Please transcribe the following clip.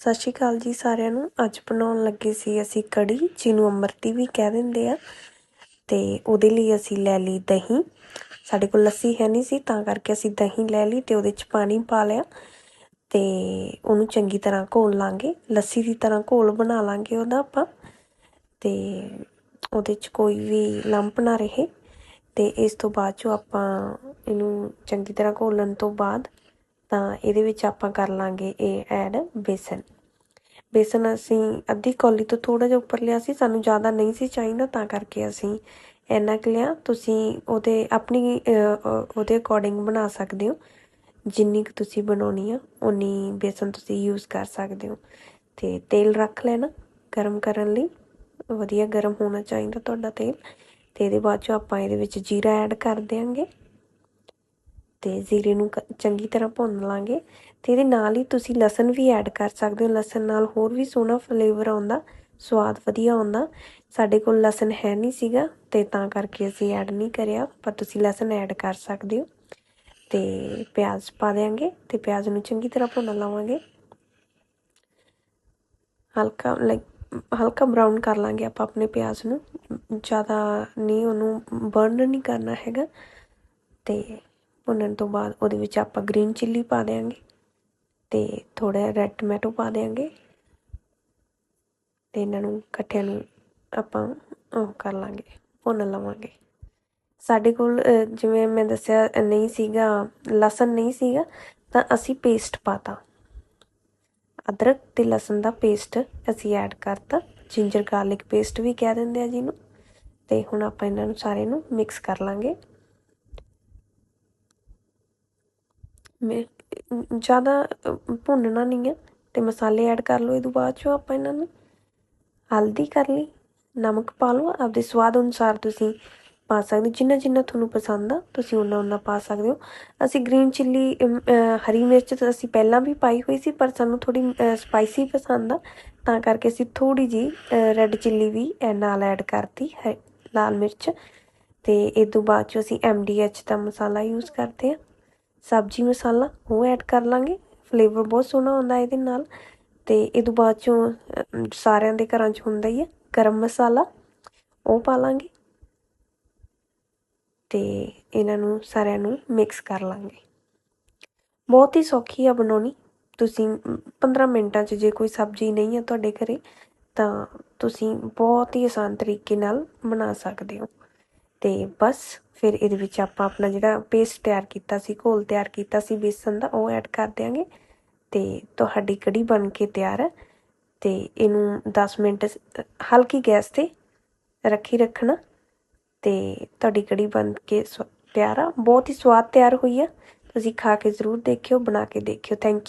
ਸਤਿ ਸ਼੍ਰੀ ਅਕਾਲ ਜੀ ਸਾਰਿਆਂ ਨੂੰ। ਅੱਜ ਬਣਾਉਣ ਲੱਗੇ ਸੀ ਅਸੀਂ ਕੜੀ, ਜਿਹਨੂੰ ਅੰਮ੍ਰਿਤੀ ਵੀ ਕਹਿ ਦਿੰਦੇ ਆ। ਤੇ ਉਹਦੇ ਲਈ ਅਸੀਂ ਲੈ ਲਈ ਦਹੀਂ। ਸਾਡੇ ਕੋਲ ਲੱਸੀ ਹੈ ਨਹੀਂ ਸੀ, ਤਾਂ ਕਰਕੇ ਅਸੀਂ ਦਹੀਂ ਲੈ ਲਈ ਤੇ ਉਹਦੇ 'ਚ ਪਾਣੀ ਪਾ ਲਿਆ। ਤੇ ਉਹਨੂੰ ਚੰਗੀ ਤਰ੍ਹਾਂ ਘੋਲ ਲਾਂਗੇ। ਲੱਸੀ ਦੀ ਤਰ੍ਹਾਂ ਘੋਲ ਬਣਾ ਲਾਂਗੇ ਉਹਦਾ ਆਪਾਂ। ਤੇ ਉਹਦੇ 'ਚ ਕੋਈ ਵੀ ਲੰਪ ਨਾ ਰਹੇ। ਤੇ ਇਸ ਤੋਂ ਬਾਅਦ 'ਚੋਂ ਆਪਾਂ ਇਹਨੂੰ ਚੰਗੀ ਤਰ੍ਹਾਂ ਘੋਲਣ ਤੋਂ ਬਾਅਦ ਤਾਂ ਇਹਦੇ ਵਿੱਚ ਆਪਾਂ ਕਰ ਲਾਂਗੇ ਇਹ ਐਡ ਬੇਸਨ। ਬੇਸਨ ਅਸੀਂ ਅੱਧੀ ਕੌਲੀ ਤੋਂ ਥੋੜਾ ਜਿਹਾ ਉੱਪਰ ਲਿਆ ਸੀ, ਸਾਨੂੰ ਜ਼ਿਆਦਾ ਨਹੀਂ ਸੀ ਚਾਹੀਦਾ, ਤਾਂ ਕਰਕੇ ਅਸੀਂ ਇੰਨਾ ਕੁ ਲਿਆ। ਤੁਸੀਂ ਉਹਦੇ ਆਪਣੀ ਉਹਦੇ ਅਕੋਰਡਿੰਗ ਬਣਾ ਸਕਦੇ ਹੋ। ਜਿੰਨੀ ਕੁ ਤੁਸੀਂ ਬਣਾਉਣੀ ਆ ਉਨੀ ਬੇਸਨ ਤੁਸੀਂ ਯੂਜ਼ ਕਰ ਸਕਦੇ ਹੋ। ਤੇ ਤੇਲ ਰੱਖ ਲੈਣਾ ਗਰਮ ਕਰਨ ਲਈ। ਵਧੀਆ ਗਰਮ ਹੋਣਾ ਚਾਹੀਦਾ ਤੁਹਾਡਾ ਤੇਲ। ਤੇ ਇਹਦੇ ਬਾਅਦ 'ਚੋਂ ਆਪਾਂ ਇਹਦੇ ਵਿੱਚ ਜੀਰਾ ਐਡ ਕਰ ਦੇਾਂਗੇ ਤੇ ਜ਼ੀਰੇ ਨੂੰ ਕ ਚੰਗੀ ਤਰ੍ਹਾਂ ਭੁੰਨ ਲਾਂਗੇ ਅਤੇ ਇਹਦੇ ਨਾਲ ਹੀ ਤੁਸੀਂ ਲਸਣ ਵੀ ਐਡ ਕਰ ਸਕਦੇ ਹੋ। ਲਸਣ ਨਾਲ ਹੋਰ ਵੀ ਸੋਹਣਾ ਫਲੇਵਰ ਆਉਂਦਾ, ਸਵਾਦ ਵਧੀਆ ਆਉਂਦਾ। ਸਾਡੇ ਕੋਲ ਲਸਣ ਹੈ ਨਹੀਂ ਸੀਗਾ ਅਤੇ ਤਾਂ ਕਰਕੇ ਅਸੀਂ ਐਡ ਨਹੀਂ ਕਰਿਆ, ਪਰ ਤੁਸੀਂ ਲਸਣ ਐਡ ਕਰ ਸਕਦੇ ਹੋ। ਅਤੇ ਪਿਆਜ਼ ਪਾ ਦੇਾਂਗੇ ਅਤੇ ਪਿਆਜ਼ ਨੂੰ ਚੰਗੀ ਤਰ੍ਹਾਂ ਭੁੰਨ ਲਾਵਾਂਗੇ। ਹਲਕਾ ਲਾਈਕ ਹਲਕਾ ਬਰਾਊਨ ਕਰ ਲਾਂਗੇ ਆਪਾਂ ਆਪਣੇ ਪਿਆਜ਼ ਨੂੰ। ਜ਼ਿਆਦਾ ਨਹੀਂ, ਉਹਨੂੰ ਬਰਨ ਨਹੀਂ ਕਰਨਾ ਹੈਗਾ। ਤੇ ਭੁੰਨਣ ਤੋਂ ਬਾਅਦ ਉਹਦੇ ਵਿੱਚ ਆਪਾਂ ਗ੍ਰੀਨ ਚਿੱਲੀ ਪਾ ਦੇਾਂਗੇ ਤੇ ਥੋੜਾ ਰੈੱਡ ਟੋਮੈਟੋ ਪਾ ਦੇਾਂਗੇ ਤੇ ਇਹਨਾਂ ਨੂੰ ਇਕੱਠਿਆਂ ਨੂੰ ਆਪਾਂ ਉਹ ਕਰ ਲਾਂਗੇ, ਭੁੰਨ ਲਵਾਂਗੇ। ਸਾਡੇ ਕੋਲ ਜਿਵੇਂ ਮੈਂ ਦੱਸਿਆ ਨਹੀਂ ਸੀਗਾ, ਲਸਣ ਨਹੀਂ ਸੀਗਾ, ਤਾਂ ਅਸੀਂ ਪੇਸਟ ਪਾਤਾ। ਅਦਰਕ ਤੇ ਲਸਣ ਦਾ ਪੇਸਟ ਅਸੀਂ ਐਡ ਕਰਤਾ। ਜਿੰਜਰ ਗਾਰਲਿਕ ਪੇਸਟ ਵੀ ਕਹਿ ਦਿੰਦੇ ਆ ਜਿਹਨੂੰ। ਤੇ ਹੁਣ ਆਪਾਂ ਇਹਨਾਂ ਨੂੰ ਸਾਰੇ ਨੂੰ ਮਿਕਸ ਕਰ ਲਾਂਗੇ। ਮੈਂ, ਜ਼ਿਆਦਾ ਭੁੰਨਣਾ ਨਹੀਂ ਆ। ਅਤੇ ਮਸਾਲੇ ਐਡ ਕਰ ਲਓ ਇਹ ਤੋਂ ਬਾਅਦ ਚੋਂ ਆਪਾਂ ਇਹਨਾਂ ਨੂੰ ਹਲਦੀ ਕਰ ਲਈ। ਨਮਕ ਪਾ ਲਓ, ਆਪਦੇ ਸਵਾਦ ਅਨੁਸਾਰ ਤੁਸੀਂ ਪਾ ਸਕਦੇ ਜਿੰਨਾ ਜਿੰਨਾ ਤੁਹਾਨੂੰ ਪਸੰਦ ਆ, ਤੁਸੀਂ ਉਹਨਾਂ ਉਹਨਾਂ ਪਾ ਸਕਦੇ ਹੋ। ਅਸੀਂ ਗ੍ਰੀਨ ਚਿੱਲੀ ਹਰੀ ਮਿਰਚ ਤਾਂ ਅਸੀਂ ਪਹਿਲਾਂ ਵੀ ਪਾਈ ਹੋਈ ਸੀ, ਪਰ ਸਾਨੂੰ ਥੋੜੀ ਸਪਾਈਸੀ ਪਸੰਦ ਆ। ਤਾਂ ਕਰਕੇ ਅਸੀਂ ਥੋੜੀ ਜੀ ਰੈੱਡ ਚਿੱਲੀ ਵੀ ਨਾਲ ਐਡ ਕਰਤੀ ਹੈ ਲਾਲ ਮਿਰਚ। ਤੇ ਇਹ ਤੋਂ ਬਾਅਦ ਚ ਅਸੀਂ ਐਮਡੀਐਚ ਦਾ ਮਸਾਲਾ ਯੂਜ਼ ਕਰਦੇ ਆ। ਸਬਜ਼ੀ ਮਸਾਲਾ ਉਹ ਐਡ ਕਰ ਲਾਂਗੇ। ਫਲੇਵਰ ਬਹੁਤ ਸੋਹਣਾ ਆਉਂਦਾ ਇਹਦੇ ਨਾਲ। ਤੇ ਇਹ ਤੋਂ ਬਾਅਦ ਚੋਂ ਸਾਰਿਆਂ ਦੇ ਘਰਾਂ 'ਚ ਹੁੰਦਾ ਹੀ ਹੈ ਗਰਮ ਮਸਾਲਾ। ਉਹ ਪਾ ਲਾਂਗੇ। ਤੇ ਇਹਨਾਂ ਨੂੰ ਸਾਰਿਆਂ ਨੂੰ ਮਿਕਸ ਕਰ ਲਾਂਗੇ। ਬਹੁਤ ਹੀ ਸੌਖੀ ਆ ਬਣਾਉਣੀ। ਤੁਸੀਂ 15 ਮਿੰਟਾਂ 'ਚ ਜੇ ਕੋਈ ਸਬਜ਼ੀ ਨਹੀਂ ਹੈ ਤੁਹਾਡੇ ਘਰੇ, ਤਾਂ ਤੁਸੀਂ ਬਹੁਤ ਹੀ ਆਸਾਨ ਤਰੀਕੇ ਨਾਲ ਬਣਾ ਸਕਦੇ ਹੋ। ਅਤੇ ਬਸ ਫਿਰ ਇਹਦੇ ਵਿੱਚ ਆਪਾਂ ਆਪਣਾ ਜਿਹੜਾ ਪੇਸਟ ਤਿਆਰ ਕੀਤਾ ਸੀ, ਘੋਲ ਤਿਆਰ ਕੀਤਾ ਸੀ ਬੇਸਨ ਦਾ, ਉਹ ਐਡ ਕਰ ਦਿਆਂਗੇ। ਅਤੇ ਤੁਹਾਡੀ ਕੜੀ ਬਣ ਕੇ ਤਿਆਰ ਹੈ ਅਤੇ ਇਹਨੂੰ ਦਸ ਮਿੰਟ ਹਲਕੀ ਗੈਸ ਤੇ ਰੱਖੀ ਰੱਖਣਾ। ਅਤੇ ਤੁਹਾਡੀ ਕੜੀ ਬਣ ਕੇ ਤਿਆਰ ਆ। ਬਹੁਤ ਹੀ ਸਵਾਦ ਤਿਆਰ ਹੋਈ ਆ। ਤੁਸੀਂ ਖਾ ਕੇ ਜ਼ਰੂਰ ਦੇਖਿਓ, ਬਣਾ ਕੇ ਦੇਖਿਓ। Thank you